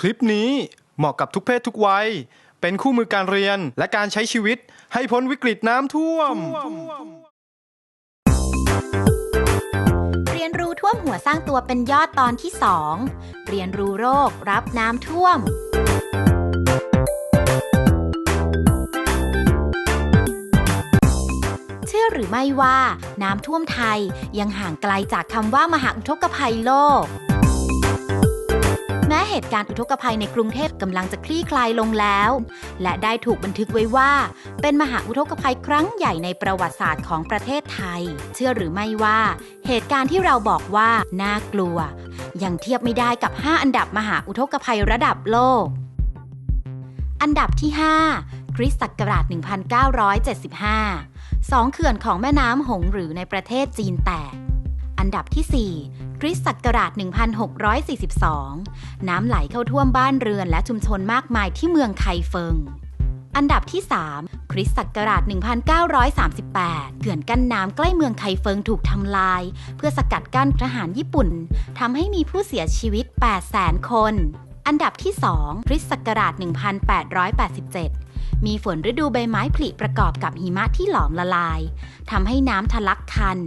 คลิปนี้เหมาะกับทุกเพศทุกวัย เป็นคู่มือการเรียนและการใช้ชีวิตให้พ้นวิกฤตน้ำท่วม เรียนรู้ท่วมหัวสร้างตัวเป็นยอดตอนที่2เรียนรู้โรค รับน้ำท่วมเชื่อหรือไม่ว่าน้ำท่วมไทยยังห่างไกลจากคำว่ามหาอุทกภัยโลก แม้เหตุการณ์อุทกภัยในกรุงเทพกำลังจะคลี่คลายลงแล้ว และได้ถูกบันทึกไว้ว่า เป็นมหาอุทกภัยครั้งใหญ่ในประวัติศาสตร์ของประเทศไทย เชื่อหรือไม่ว่า เหตุการณ์ที่เราบอกว่าน่ากลัว ยังเทียบไม่ได้กับ 5 อันดับมหาอุทกภัยระดับโลก อันดับที่ 5 คริสต์ศักราช 1975สองเขื่อนของแม่น้ำหงหรือในประเทศจีนแตก อันดับที่ 4 คริสต์ศักราช 1642 น้ำไหลเข้าท่วมบ้านเรือนและชุมชนมากมายที่เมืองไคเฟิง อันดับที่ 3 คริสต์ศักราช 1938 เขื่อนกั้นน้ำใกล้เมืองไคเฟิงถูกทำลาย เพื่อสกัดกั้นทหารญี่ปุ่นทำให้มีผู้เสียชีวิต 800,000 คน อันดับที่ 2 คริสต์ศักราช 1887มีฝนฤดูใบไม้ผลิประกอบกับหิมะที่หลอมละลายทำให้น้ำทะลักคัน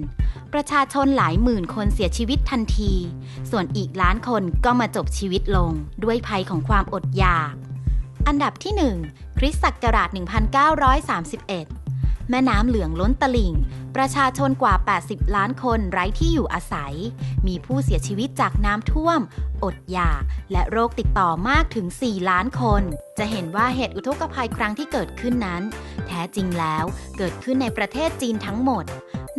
ประชาชนหลายหมื่นคนเสียชีวิตทันที ส่วนอีกล้านคนก็มาจบชีวิตลงด้วยภัยของความอดอยาก อันดับที่ 1 คริสต์ศักราช 1931 แม่น้ำเหลืองล้นตลิ่ง ประชาชนกว่า 80 ล้านคนไร้ที่อยู่อาศัย มีผู้เสียชีวิตจากน้ำท่วม อดอยาก และโรคติดต่อมากถึง 4 ล้านคน จะเห็นว่าเหตุอุทกภัยครั้งที่เกิดขึ้นนั้น แท้จริงแล้วเกิดขึ้นในประเทศจีนทั้งหมด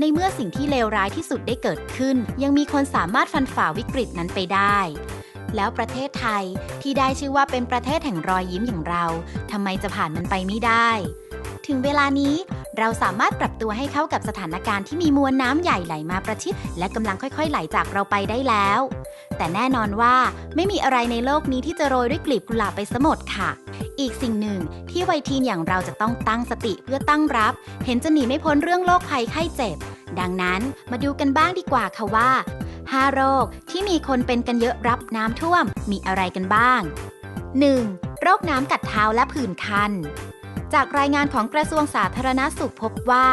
ในเมื่อสิ่งที่เลวร้ายที่สุดได้เกิดขึ้น ยังมีคนสามารถฟันฝ่าวิกฤตนั้นไปได้ แล้วประเทศไทยที่ได้ชื่อว่าเป็นประเทศแห่งรอยยิ้มอย่างเราทำไมจะผ่านมันไปไม่ได้ ถึงเวลานี้เราสามารถปรับตัวให้เข้ากับสถานการณ์ที่มีมวลน้ำใหญ่ไหลมาประชิด และกำลังค่อยๆ ไหลจากเราไปได้แล้ว แต่แน่นอนว่าไม่มีอะไรในโลกนี้ที่จะโรยด้วยกลีบกุหลาบไปสมดค่ะ อีกสิ่งหนึ่งที่วัยทีนอย่างเราจะต้องตั้งสติเพื่อตั้งรับ เห็นจะหนีไม่พ้นเรื่องโรคภัยไข้เจ็บ ดังนั้นมาดูกันบ้างดีกว่าค่ะว่า 5 โรคที่มีคนเป็นกันเยอะรับน้ำท่วมมีอะไรกันบ้าง 1. โรคน้ำกัดเท้าและผื่นคัน จากรายงานของกระทรวงสาธารณาสุขพบว่า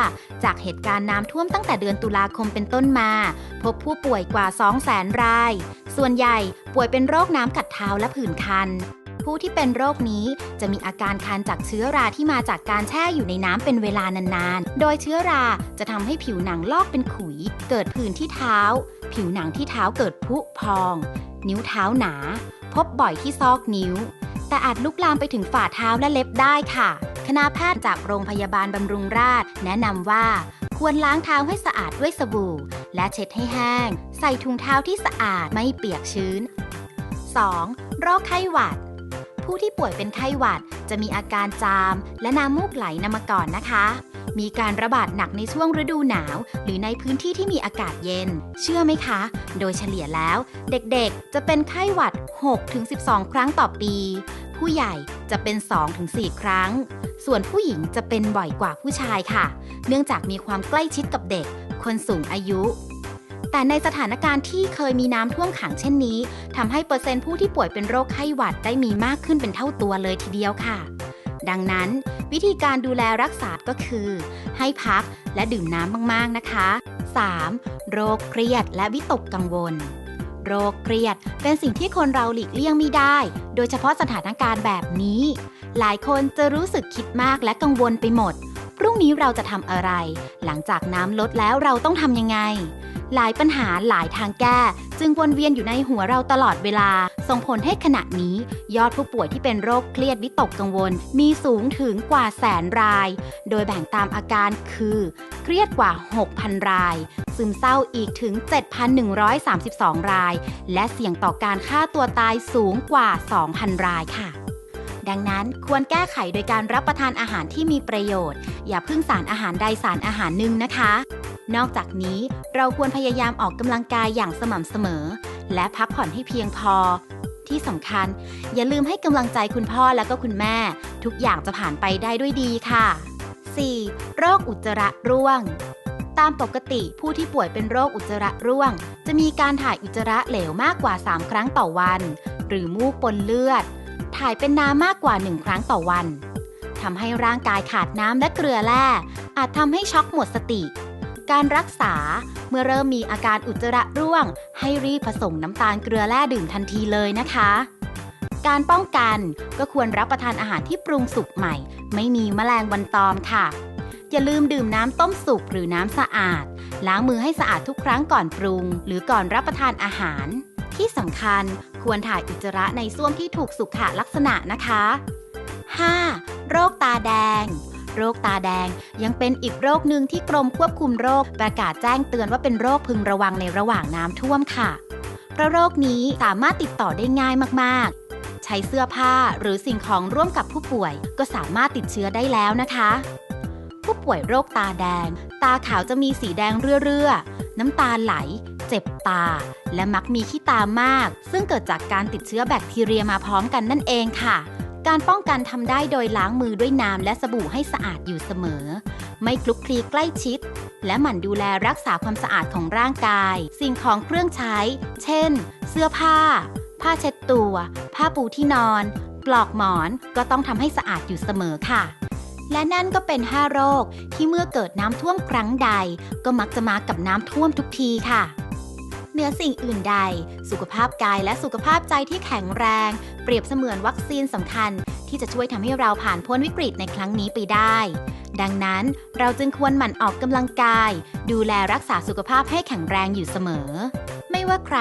จากเหตุการณ์น้ำท่วมตั้งแต่เดือนตุลาคมเป็นต้นมา พบผู้ป่วยกว่า 200,000ราย ส่วนใหญ่ป่วยเป็นโรคน้ำกัดเท้าและผื่นคัน ผู้ที่เป็นโรคนี้ จะมีอาการคันจากเชื้อราที่มาจากการแช่อยู่ในน้ำเป็นเวลานานๆ โดยเชื้อราจะทำให้ผิวหนังลอกเป็นขุย เกิดผื่นที่เท้า ผิวหนังที่เท้าเกิดพุพอง นิ้วเท้าหนา พบบ่อยที่ซอกนิ้ว แต่อาจลุกลามไปถึงฝ่าเท้าและเล็บได้ค่ะ คณะแพทย์จากโรงพยาบาลบำรุงราษฎร์แนะนำว่าควรล้างเท้าให้สะอาดด้วยสบู่ และเช็ดให้แห้ง ใส่ถุงเท้าที่สะอาดไม่เปียกชื้น 2. โรคไข้หวัด ผู้ที่ป่วยเป็นไข้หวัด จะมีอาการจาม และน้ำมูกไหลนำมาก่อนนะคะ มีการระบาดหนักในช่วงฤดูหนาว หรือในพื้นที่ที่มีอากาศเย็น เชื่อไหมคะ โดยเฉลี่ยแล้ว เด็กๆ จะเป็นไข้หวัด 6-12 ครั้งต่อปี ผู้ใหญ่จะเป็น 2-4 ครั้ง ส่วนผู้หญิงจะเป็นบ่อยกว่าผู้ชายค่ะ เนื่องจากมีความใกล้ชิดกับเด็ก คนสูงอายุ แต่ในสถานการณ์ที่เคยมีน้ำท่วมขังเช่นนี้ทำให้เปอร์เซ็นต์ผู้ที่ป่วยเป็นโรคไข้หวัดได้มีมากขึ้นเป็นเท่าตัวเลยทีเดียวค่ะ ดังนั้น วิธีการดูแลรักษาก็คือ ให้พักและดื่มน้ำมากๆนะคะ 3. โรคเครียดและวิตกกังวล โรคเครียดเป็นสิ่งที่คนเราหลีกเลี่ยงไม่ได้ โดยเฉพาะสถานการณ์แบบนี้ หลายคนจะรู้สึกคิดมากและกังวลไปหมด พรุ่งนี้เราจะทำอะไร หลังจากน้ำลดแล้วเราต้องทำยังไง หลายปัญหาหลายทางแก้ จึงวนเวียนอยู่ในหัวเราตลอดเวลา ส่งผลให้ขณะนี้ ยอดผู้ป่วยที่เป็นโรคเครียดวิตกกังวล มีสูงถึงกว่าแสนราย โดยแบ่งตามอาการคือ เครียดกว่า 6,000 ราย ซึมเศร้าอีกถึง 7,132 ราย และเสี่ยงต่อการฆ่าตัวตายสูงกว่า 2,000 รายค่ะ ดังนั้นควรแก้ไขโดยการรับประทานอาหารที่มีประโยชน์ อย่าพึ่งสารอาหารใดสารอาหารหนึ่งนะคะ นอกจากนี้เราควรพยายามออกกำลังกายอย่างสม่ำเสมอ และพักผ่อนให้เพียงพอ ที่สำคัญ อย่าลืมให้กำลังใจคุณพ่อและก็คุณแม่ ทุกอย่างจะผ่านไปได้ด้วยดีค่ะ 4. โรคอุจจาระร่วง ตามปกติผู้ที่ป่วยเป็นโรคอุจจาระร่วง จะมีการถ่ายอุจจาระเหลวมากกว่า 3 ครั้งต่อวัน หรือมูกปนเลือด ถ่ายเป็นน้ำมากกว่าหนึ่งครั้งต่อวันทำให้ร่างกายขาดน้ำและเกลือแร่ อาจทำให้ช็อกหมดสติ การรักษาเมื่อเริ่มมีอาการอุจจาระร่วง ให้รีบผสมน้ำตาลเกลือแร่ดื่มทันทีเลยนะคะ การป้องกันก็ควรรับประทานอาหารที่ปรุงสุกใหม่ ไม่มีแมลงวันตอมค่ะ อย่าลืมดื่มน้ำต้มสุกหรือน้ำสะอาด ล้างมือให้สะอาดทุกครั้งก่อนปรุง หรือก่อนรับประทานอาหาร ที่สำคัญ ควรถ่ายอุจจาระในส้วมที่ถูกสุขลักษณะนะคะ 5. โรคตาแดง โรคตาแดงยังเป็นอีกโรคหนึ่งที่กรมควบคุมโรคประกาศแจ้งเตือนว่าเป็นโรคพึงระวังในระหว่างน้ำท่วมค่ะ เพราะโรคนี้สามารถติดต่อได้ง่ายมากๆ ใช้เสื้อผ้าหรือสิ่งของร่วมกับผู้ป่วยก็สามารถติดเชื้อได้แล้วนะคะ ผู้ป่วยโรคตาแดง ตาขาวจะมีสีแดงเรื่อๆน้ำตาไหล เจ็บตา และมักมีขี้ตามาก ซึ่งเกิดจากการติดเชื้อแบคทีเรียมาพร้อมกันนั่นเองค่ะ การป้องกันทำได้โดยล้างมือด้วยน้ำและสบู่ให้สะอาดอยู่เสมอ ไม่คลุกคลีใกล้ชิด และหมั่นดูแลรักษาความสะอาดของร่างกาย สิ่งของเครื่องใช้ เช่น เสื้อผ้า ผ้าเช็ดตัว ผ้าปูที่นอน ปลอกหมอนก็ต้องทำให้สะอาดอยู่เสมอค่ะและนั่นก็เป็น 5 โรคที่เมื่อเกิดน้ำท่วมครั้งใด ก็มักจะมากับน้ำท่วมทุกทีค่ะ เหนือสิ่งอื่นใด สุขภาพกายและสุขภาพใจที่แข็งแรง เปรียบเสมือนวัคซีนสำคัญ ที่จะช่วยทำให้เราผ่านพ้นวิกฤตในครั้งนี้ไปได้ ดังนั้นเราจึงควรหมั่นออกกำลังกาย ดูแลรักษาสุขภาพให้แข็งแรงอยู่เสมอ ไม่ว่าใคร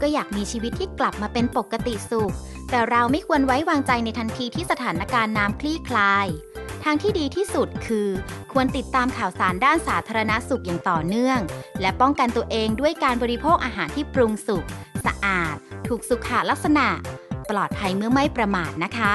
ก็อยากมีชีวิตที่กลับมาเป็นปกติสุข แต่เราไม่ควรไว้วางใจในทันทีที่สถานการณ์น้ำคลี่คลาย ทางที่ดีที่สุดคือ ควรติดตามข่าวสารด้านสาธารณสุขอย่างต่อเนื่อง และป้องกันตัวเองด้วยการบริโภคอาหารที่ปรุงสุก สะอาด ถูกสุขลักษณะ ปลอดภัยเมื่อไม่ประมาทนะคะ